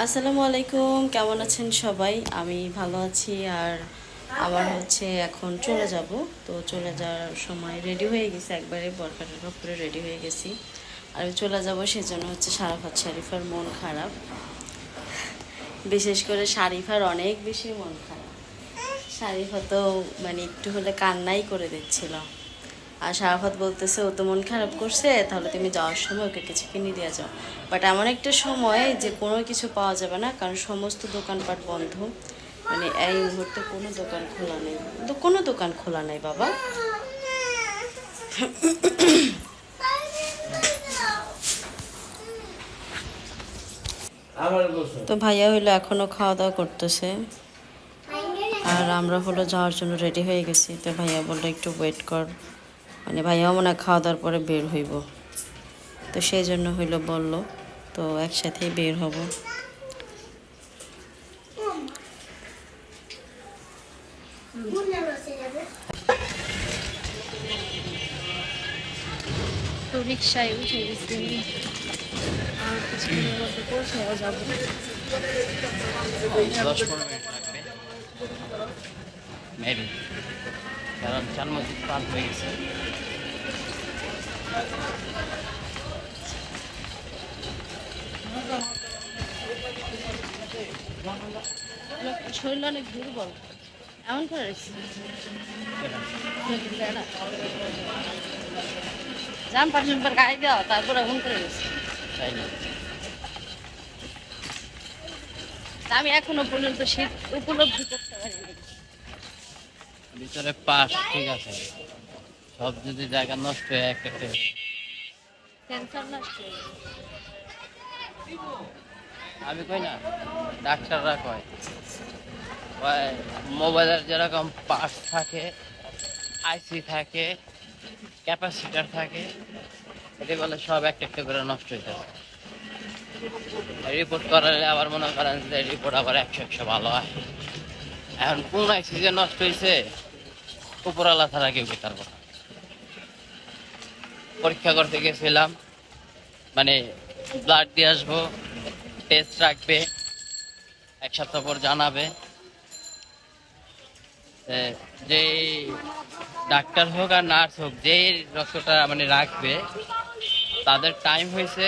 আসসালামু আলাইকুম, কেমন আছেন সবাই? আমি ভালো আছি আর আবার হচ্ছে এখন চলে যাব। তো চলে যাওয়ার সময় রেডি হয়ে গেছি, একবারে বরকা টরকা পরে রেডি হয়ে গেছি। আর চলে যাব সেজন্য হচ্ছে সারাফাত শরীফার মন খারাপ। বিশেষ করে শারিফার অনেক বেশি মন খারাপ। শারিফা তো মানে একটু হলে কান্নাই করে দিচ্ছিল। আর সারাফাত বলতেছে ও তো মন খারাপ করছে তাহলে তুমি যাওয়ার সময় ওকে কিছু কিনে দিয়ে যাও। বাট এমন একটা সময় যে কোনো কিছু পাওয়া যাবে না কারণ সমস্ত দোকানপাট বন্ধ। মানে এই মুহূর্তে কোনো দোকান খোলা নেই। তো কোনো দোকান খোলা নেই বাবা। তো ভাইয়া হইল এখনও খাওয়া দাওয়া করতেছে। আর আমরা হলো যাওয়ার জন্য রেডি হয়ে গেছি। তো ভাইয়া বলল একটু ওয়েট কর। মানে ভাইয়া মনে হয় খাওয়া দাওয়ার পরে বের হইব। তো সেই জন্য হইল বলল তো একসাথেই বের হব। তো রিক্সায় উঠে গেছি আর কিছুক্ষণের মধ্যে পৌঁছাও যাব। দশ পনেরো মিনিট লাগবে। মেবি কারণ চার মধ্যে পার হয়ে গেছে। শরীর অনেক দুর্বল। এমন করে জাম্পার জাম্পার গায়ে দেওয়া তারপর এমন করে গেছি আমি এখনও পর্যন্ত শীত উপলব্ধি করতে পারিনি। ভিতরে পাশ ঠিক আছে। সব যদি জায়গা নষ্ট হয়ে একটা একটা ক্যান্সার নষ্ট হয়ে। আমি কই না, ডাক্তাররা কয়। মোবাইলের যেরকম পার্ট থাকে আইসি থাকে, ক্যাপাসিটার থাকে, এটি বলে সব একটা একটা করে নষ্ট হয়ে যাবে রিপোর্ট করালে আবার মনে করেন যে রিপোর্ট আবার একশো একশো ভালো হয়। এখন কোন আইসি যে নষ্ট হয়েছে উপরালা ছাড়া কেউ কি পারব না পরীক্ষা করতে গেছিলাম মানে ব্লাড দিয়ে আসব টেস্ট রাখবে এক সপ্তাহ পর জানাবে যে ডাক্তার হোক আর নার্স হোক যেই রক্তটা মানে রাখবে, তাদের টাইম হয়েছে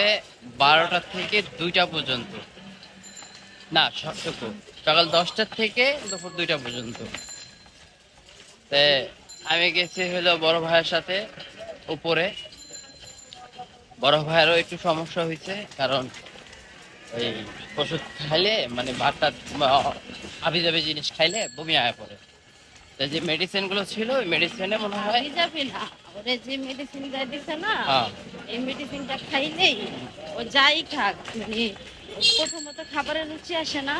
বারোটা থেকে দুইটা পর্যন্ত। না সকাল সকাল দশটার থেকে দুপুর দুইটা পর্যন্ত। আমি গেছি হলো বড় ভাইয়ের সাথে উপরে। বড় ভাইয়েরও একটু সমস্যা হয়েছে, কারণ এই ওষুধ খাইলে মানে ভাতটা আবি যাবি জিনিস খাইলে বমি আয়া পড়ে। তো যে মেডিসিনগুলো ছিল ওই মেডিসিনে মনে হয় হয়ে যাবে না ওরে যে মেডিসিন দেয় দিছে না হ্যাঁ। এই মেডিসিনটা খাইলেই ও যাই খাক মানে প্রথমত খাবারের রুচি আসে না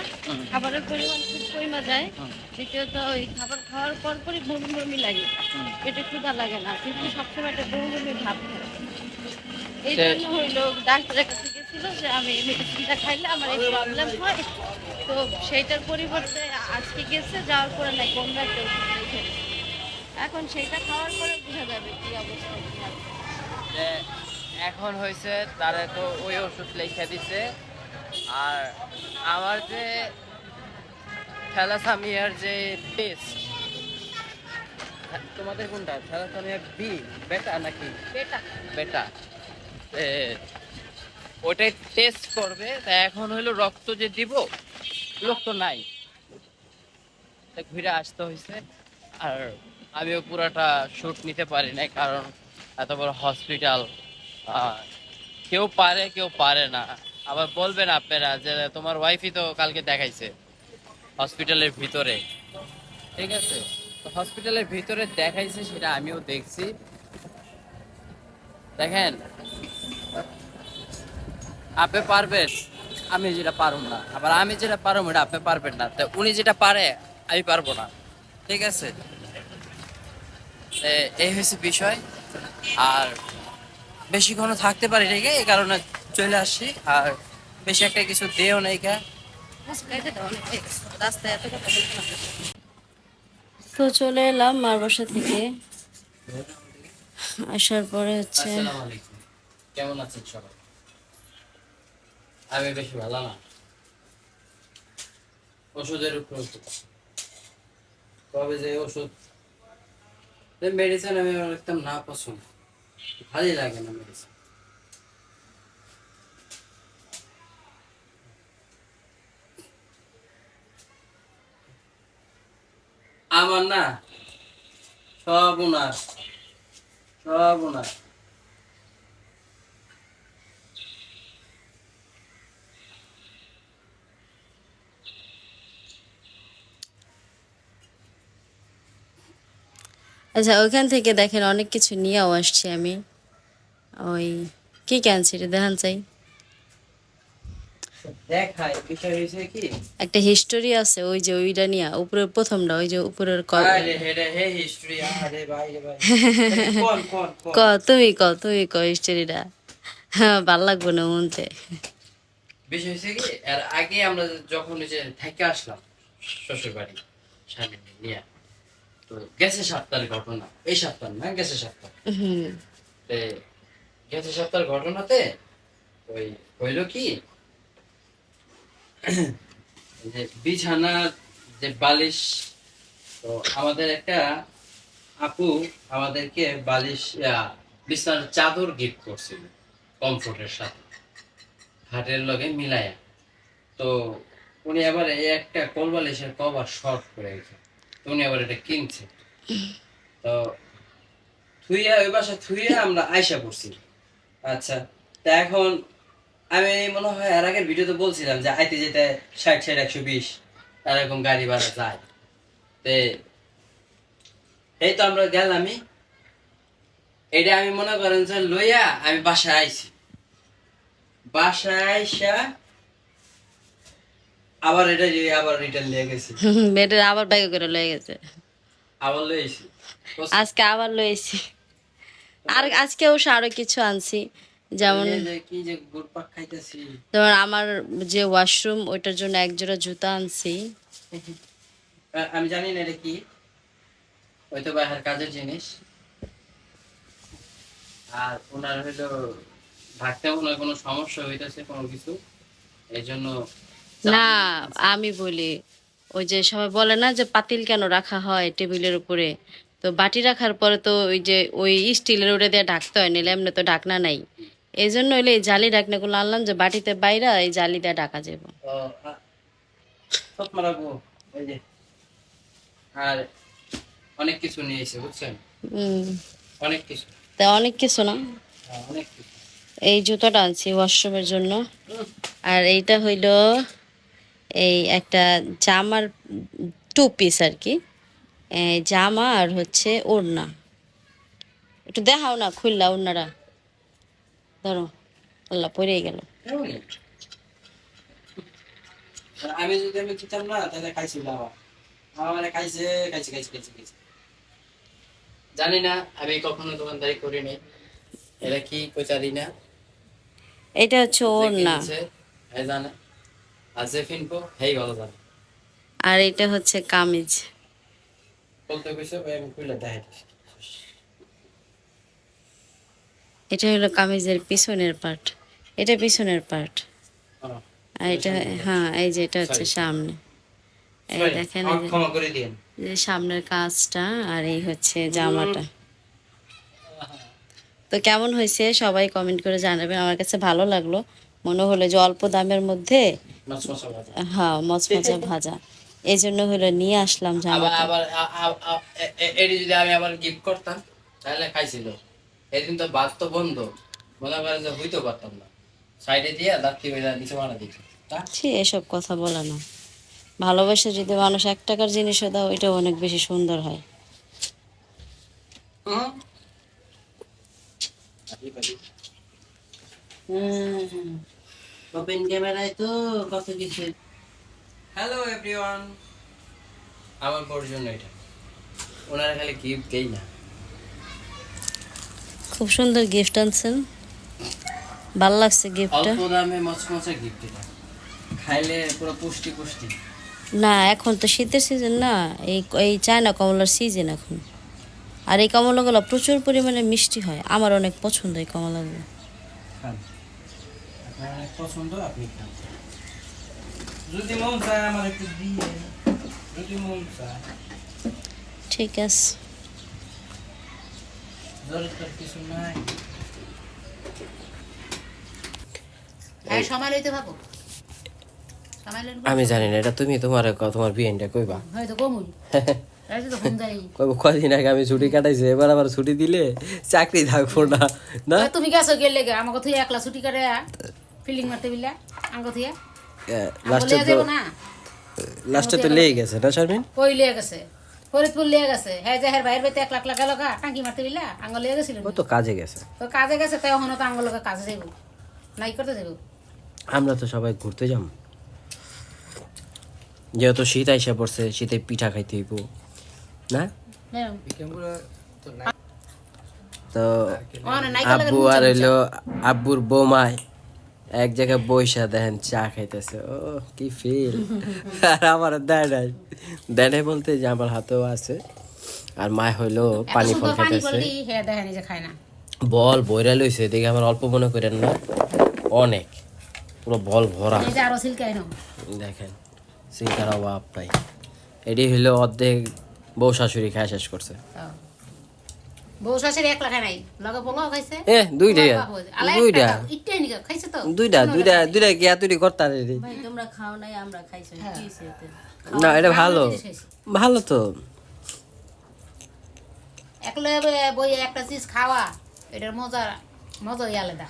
খাবারের পরিমাণ খুব কমে যায়। দ্বিতীয়ত ওই খাবার খাওয়ার পর পরই বমি বমি লাগে। পেটে ক্ষুধা লাগে না কিন্তু সবসময় একটা বমি বমি ভাব থাকে। এই জন্য হইল ডাক্তারের কাছে গেছিল যে আমি মেডিসিনটা খাইলে আমার এই প্রবলেম হয়। তো সেইটার পরিবর্তে আজকে গেছে যাওয়ার পরে নাই। এখন সেইটা খাওয়ার পরে বোঝা যাবে কি অবস্থা এখন হয়েছে তারা তো ওই ওষুধ লিখে দিছে। আর আমার যে থ্যালাসামিয়ার যে টেস্ট তোমাদের কোনটা? থ্যালাসামিয়া বি বেটা নাকি? বেটা বেটা ওটাই টেস্ট করবে। তা এখন হইল রক্ত যে দিব, রক্ত নাই। ঘুরে আসতে হয়েছে। আর আমিও পুরাটা শুট নিতে পারি নাই, কারণ এত বড় হসপিটাল কেউ পারে কেউ পারে না। আবার বলবেন আপনারা যে, তোমার ওয়াইফই তো কালকে দেখাইছে হসপিটালের ভিতরে। ঠিক আছে? হসপিটালের ভিতরে দেখাইছে সেটা আমিও দেখছি। দেখেন আপনি পারবেন। আমি যেটা পারব না। আবার আমি যেটা পারব এটা আপনি পারবেন না। তো উনি যেটা পারে আমি পারব না। ঠিক আছে? এই হয়েছে বিষয়। আর বেশি বেশিক্ষণ থাকতে পারি রেখে এই কারণে চলে আসছি। আর বেশি একটা কিছু দেও নাই কা। তো চলে এলাম মার বাসা থেকে। আসার পরে হচ্ছে কেমন আছেন সবাই? আমি বেশি ভালো না। ওষুধের উপর কবে যে ওষুধ মেডিসিন আমি একদম না পছন্দ। ভালোই লাগে না মেডিসিন আমার না সব ওনার সব ওনার আচ্ছা ওইখান থেকে দেখেন অনেক কিছু নিয়েও আসছি আমি। ওই কি ক্যান্সি এটা দেখান চাই। একটা হিস্টোরি আছে ওই যে ওইটা নিয়ে উপরের প্রথমটা ওই যে উপরের ক ক তুমি ক তুমি ক হিস্টোরিটা হ্যাঁ ভালো লাগবে না মনতে। বিষয় হয়েছে কি এর আগে আমরা যখন ওই যে থেকে আসলাম শ্বশুর বাড়ি স্বামী নিয়ে। তো গেছে সপ্তাহের ঘটনা। এই সপ্তাহ না গেছে সপ্তাহ তে গেছে সপ্তাহের ঘটনাতে ওই হইল কি যে বিছানার যে বালিশ তো আমাদের একটা আপু আমাদেরকে বালিশ বিছানার চাদর গিফট করছিল কমফোর্টের সাথে হাটের লগে মিলায়া তো উনি আবার এই একটা কোল বালিশের কভার শর্ট করে গেছে। তো উনি আবার এটা কিনছে। তো থুইয়া, ওই বাসা থুইয়া আমরা আয়সা করছি আচ্ছা তা এখন আমি মনে হয় এর আগের ভিডিওতে বলছিলাম যে আইতে যেতে ষাট ষাট, একশো, বিশ এরকম গাড়ি ভাড়া যায়। তে এই তো আমরা গেলামই। এটা আমি মনে করেন যে লইয়া আমি বাসায় আইছি। বাসায় আইসা আবার এটা যে আবার রিটার্ন নিয়ে গেছি। বেডের আবার ব্যাগে করে লয়ে গেছে। আবার আইছি। আজকে আবার লয়েছি আর আজকে অবশ্য আরও কিছু আনছি। যেমন যেমন আমার যে ওয়াশরুম ওইটার জন্য এক জোড়া জুতা আনছি। আমি জানি না এটা কি। হয়তো বাহার কাজের জিনিস। আর ওনার হইল মনে কোনো সমস্যা হইতেছে কোনো কিছু। এই জন্য না আমি বলি ওই যে সবাই বলে না যে পাতিল কেন রাখা হয় টেবিলের উপরে? তো বাটি রাখার পরে তো ওই যে ওই স্টিলের ওটা দিয়ে ঢাকতে হয় নিলে এমনি তো ঢাকনা নাই। এই জন্য হইলে এই জালি ঢাকনাগুলো আনলাম যে বাটিতে বাইরে এই জালি দিয়ে ঢাকা যাব আর অনেক কিছু নিয়ে এসে বুঝছেন? হম। অনেক কিছু। তা অনেক কিছু না? হ্যাঁ, অনেক কিছু। এই জুতোটা আনছি ওয়াশরুমের জন্য। আর এইটা হইল এই একটা জামার টু পিস আর কি। জামা আর হচ্ছে ওড়না। একটু দেখাও না খুললা ওড়নারা ধরো আল্লাহ পরেই গেল। আমি যদি আমি না তাহলে খাইছি বাবা। আমার খাইছে খাইছে খাইছে খাইছে খাইছে। জানি না আমি কখনো দোকানদারি করিনি। এটা কি কই জানি না? এটা হচ্ছে ওড়না। কিনছে, জানে। আর যে হেই ভালো জানে আর এটা হচ্ছে কামিজ। বলতে কইছে ভাই আমি খুলে দেখাই এটা হলো কামিজের পিছনের পার্ট। এটা পিছনের পার্ট। আর এটা হ্যাঁ এই যে এটা হচ্ছে সামনে। এই দেখেন যে সামনের কাজটা আর এই হচ্ছে জামাটা। তো কেমন হয়েছে? সবাই কমেন্ট করে জানাবেন। আমার কাছে ভালো লাগল। মনে হলো যে অল্প দামের মধ্যে মাছ মশলা ভাজা। হ্যাঁ মচমচা ভাজা এই জন্য হলো নিয়ে আসলাম জামাটা। এটি যদি আমি আবার গিফট করতাম তাহলে খাইছিল। এদিন তো তো বন্ধ। মনে করেন যে হইতে পারতাম না। সাইডে দিয়ে বেলা নিচে মারা দিত ছি এসব কথা বলে না। ভালোবাসে যদি মানুষ এক টাকার জিনিসও দাও এটা অনেক বেশি সুন্দর হয়। ওপেন ক্যামেরায় তো কত কিছু। হ্যালো এভরিওয়ান আমার বড় জন্য এটা। ওনারা খালি গিফট দেই না। খুব সুন্দর গিফট আনছেন। ভালো লাগছে গিফটটা অল্প দামে মচমচে গিফট এটা। খাইলে পুরো পুষ্টি পুষ্টি। না এখন তো শীতের সিজন না। এই এই চায়না কমলার সিজন এখন। আর এই কমলাগুলো প্রচুর পরিমাণে মিষ্টি হয়। আমার অনেক পছন্দ এই কমলাগুলো। আপনার অনেক পছন্দ আপনি খান। যদি মন চায় আমার একটু দিয়ে যদি মন চায়। ঠিক আছে। দরকার কিছু নাই। হ্যাঁ সময় লইতে ভাবো। আমি জানি না এটা তুমি তোমার তোমার বিয়েটা কইবা। কইব কদিন আগে আমি ছুটি কাটাইছি এবার আবার ছুটি দিলে চাকরি থাকব না না? তুমি গেছো গেলে আমাকে তুই একলা ছুটি করে ফিল্ডিং মারতে বিলা তুই লাস্টে তো লাস্টে তো লেগে গেছে না শারমিন? গেছে। ফরিদপুর লিয়ে গেছে। হ্যাঁ যে হের বাইরের বেতে এক লাখ লাখ গেল গা টাঙ্কি মারতে বিলা আঙ্গ লিয়ে গেছিল ও তো কাজে গেছে। তো কাজে গেছে তাই ওখানে তো আঙ্গ লোকে কাজে যাইব। নাই করতে যাইব। আমরা তো সবাই ঘুরতে যাম। যেহেতু শীত আইসা পড়ছে শীতে পিঠা খাইতে হইব। না? তো নাই আব্বু আর হইল আব্বুর বৌমায় এক জায়গায় বইসা দেখেন চা খাইতেছে। ও কি ফিল আর আমার দেয় নাই। দেয় নাই বলতে যে আমার হাতেও আছে। আর মা হইল পানি ফল খাইতেছে। বল বইরা লইছে দেখে আমার অল্প মনে করেন না। অনেক। পুরো বল ভরা। এই যে আরও সিলকাই নাও দেখেন সিঙ্কার অভাব পাই এটি হইল অর্ধেক বউ শাশুড়ি খায় শেষ করছে। বউ শাশুড়ি এক লাখ নাই লগে বলো খাইছে এ দুইটা। দুইটা। ইটাই নিকা খাইছে তো? দুইটা দুইটা দুইটা গিয়া তুই করতা রে। ভাই তোমরা খাও নাই আমরা খাইছি কি হইছে এতে? না এটা ভালো। ভালো তো। একলা বই একটা চিজ খাওয়া এটার মজা মজাই আলাদা।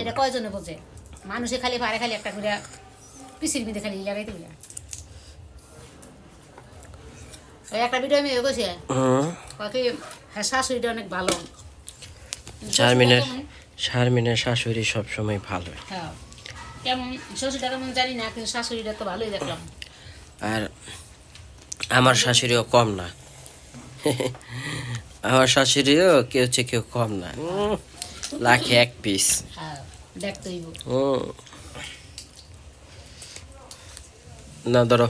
এটা কয়জনে বোঝে? মানুষে খালি পারে খালি একটা করে পিসির মিদে খালি লাগাইতে বলে। ওই একটা ভিডিও আমি গেছি। হুম। কি হ্যাঁ শাশুড়িটা অনেক ভালো। শারমিনের শারমিনের শাশুড়ি সবসময় ভালো। হ্যাঁ। কেমন? শ্বশুরটা কেমন জানি না কিন্তু শাশুড়িটা তো ভালোই দেখলাম। আর আমার শাশুড়িও কম না। আমার শাশুড়িও কেউ হচ্ছে কেউ কম না। লাখে এক পিস হ্যাঁ না ধরো।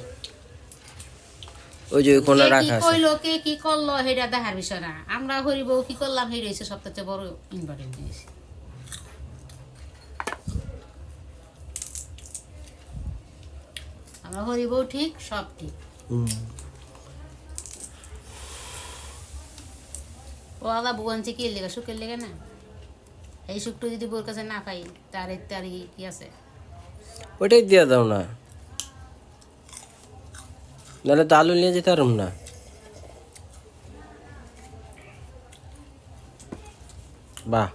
ওই যে রাখা আছে। কইলো কে কি করল সেটা দেখার বিষয় না। আমরা হরিব কি করলাম হচ্ছে সবথেকে বড় ইম্পর্টেন্ট জিনিস। আমরা হরিব ঠিক সব ঠিক। হুম। ও আলা বুয়ানছে কি লেগে সুখের লেগে না? এই সুখটা যদি বোর কাছে না পাই তার কি আছে। ওইটাই দিয়ে দাও না। নাহলে তো আলু নিয়ে যেতে পারুম না। বাহ।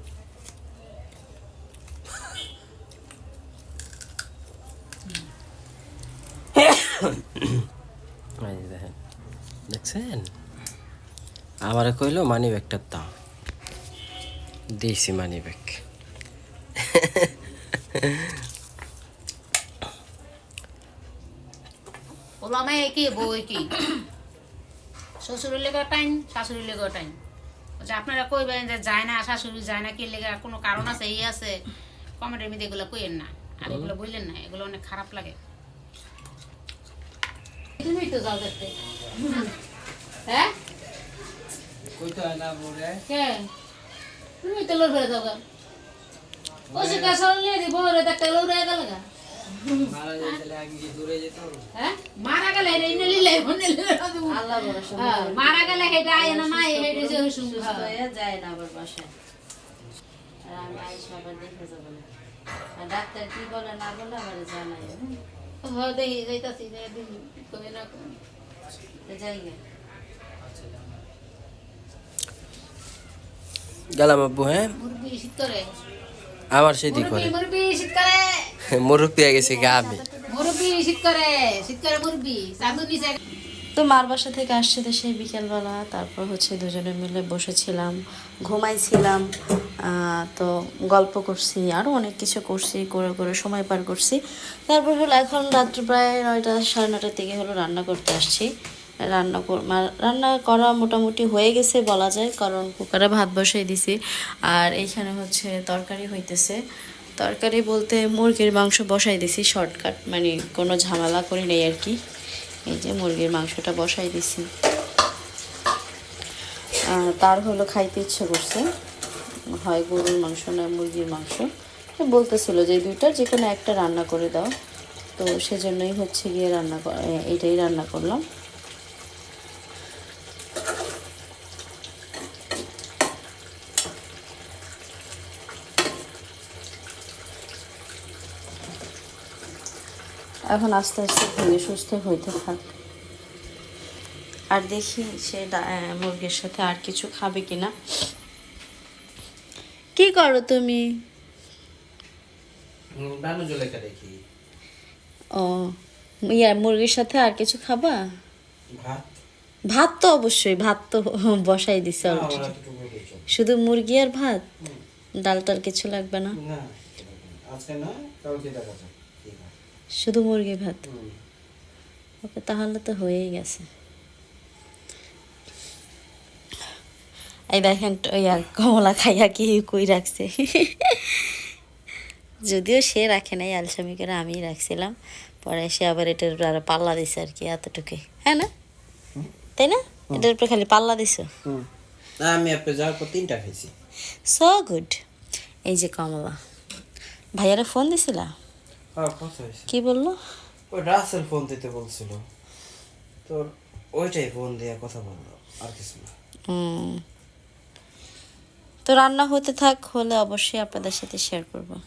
দেখছেন? আমারে কইলো মানি ব্যাগটার দাম দিয়েছি মানি ব্যাগ ওলা মাই কি বই কি? শ্বশুরের লেগে টাইম শাশুড়ির লেগে টাইম। যে আপনারা কইবেন যে যায় না শাশুড়ি যায় না কি লেগে কোনো কারণ আছে এই আছে? কমেন্টের মধ্যে এগুলো কইেন না। আর এগুলো বললেন না এগুলো অনেক খারাপ লাগে। তুমি তো যাও দেখতে। হ্যাঁ? কইতে হয় না বলে? কে তুমি তো ফেলে দাও ওই সে কাছল নিয়ে দিব রে দেখতে লোর হয়ে গেল গা। মারা যেতে আগে দূরে যেত হ্যাঁ? মারা গেলে হ্যাঁ, মারা গেলে হেটা আয় না নাই হেটা যে সুস্থ হয়ে। যায় না আবার বাসায়। আর আমি আইসা আবার দেখে যাব না। আর ডাক্তার কি বলে না বলে আবার জানাই হ্যাঁ দেই যাইতাছি কবে না যাই গে। গেলাম আব্বু হ্যাঁ? মুরগি শীত করে আমার সেদি করে। মুরগি মুরগি করে। মুরব্বী পেয়ে গেছে গা আমি। তো মার বাসা থেকে আসছে তো সেই বিকেলবেলা তারপর হচ্ছে দুজনে মিলে বসেছিলাম ঘুমাইছিলাম তো গল্প করছি আরও অনেক কিছু করছি করে করে সময় পার করছি। তারপর হলো এখন রাত্র প্রায় নয়টা সাড়ে নটার দিকে হলো রান্না করতে আসছি। রান্না কর- রান্না করা মোটামুটি হয়ে গেছে বলা যায়, কারণ কুকারে ভাত বসিয়ে দিছি। আর এইখানে হচ্ছে তরকারি হইতেছে। তরকারি বলতে মুরগির মাংস বসাই দিছি শর্টকাট মানে কোনো ঝামেলা করি নেই আর কি। এই যে মুরগির মাংসটা বসাই দিছি। তার হলো খাইতে ইচ্ছে করছে। হয় গরুর মাংস না মুরগির মাংস। বলতেছিল যে দুইটা যে কোনো একটা রান্না করে দাও। তো সেজন্যই হচ্ছে গিয়ে রান্না এটাই রান্না করলাম। এখন আস্তে আস্তে ধীরে সুস্থ হইতে থাক। আর দেখি সে মুরগির সাথে আর কিছু খাবে কিনা। কি করো তুমি? দেখি। ও ইয়া মুরগির সাথে আর কিছু খাবা? ভাত। ভাত তো অবশ্যই ভাত তো বসাই দিছে। শুধু মুরগি আর ভাত? ডাল টাল কিছু লাগবে না? আজকে না কালকে দেখা। শুধু মুরগি ভাত। ওকে তাহলে তো হয়েই গেছে। এই দেখেন ইয়া কমলা খাইয়া কি কই রাখছে। যদিও সে রাখে নাই আলসামি করে আমি রাখছিলাম। পরে সে আবার এটার উপরে আরও পাল্লা দিছে আর কি এতটুকুই। হ্যাঁ না? তাই না? এটার উপরে খালি পাল্লা দিছো। আমি আপনি যাওয়ার পর তিনটা খাইছি। সো গুড এই যে কমলা। ভাইয়ারা ফোন দিছিলা? কি বলল? ওই রাসেল ফোন দিতে বলছিল। তোর ওইটাই ফোন দিয়ে কথা বলল আর কিছু না। হুম। তো রান্না হতে থাক হলে অবশ্যই আপনাদের সাথে শেয়ার করব।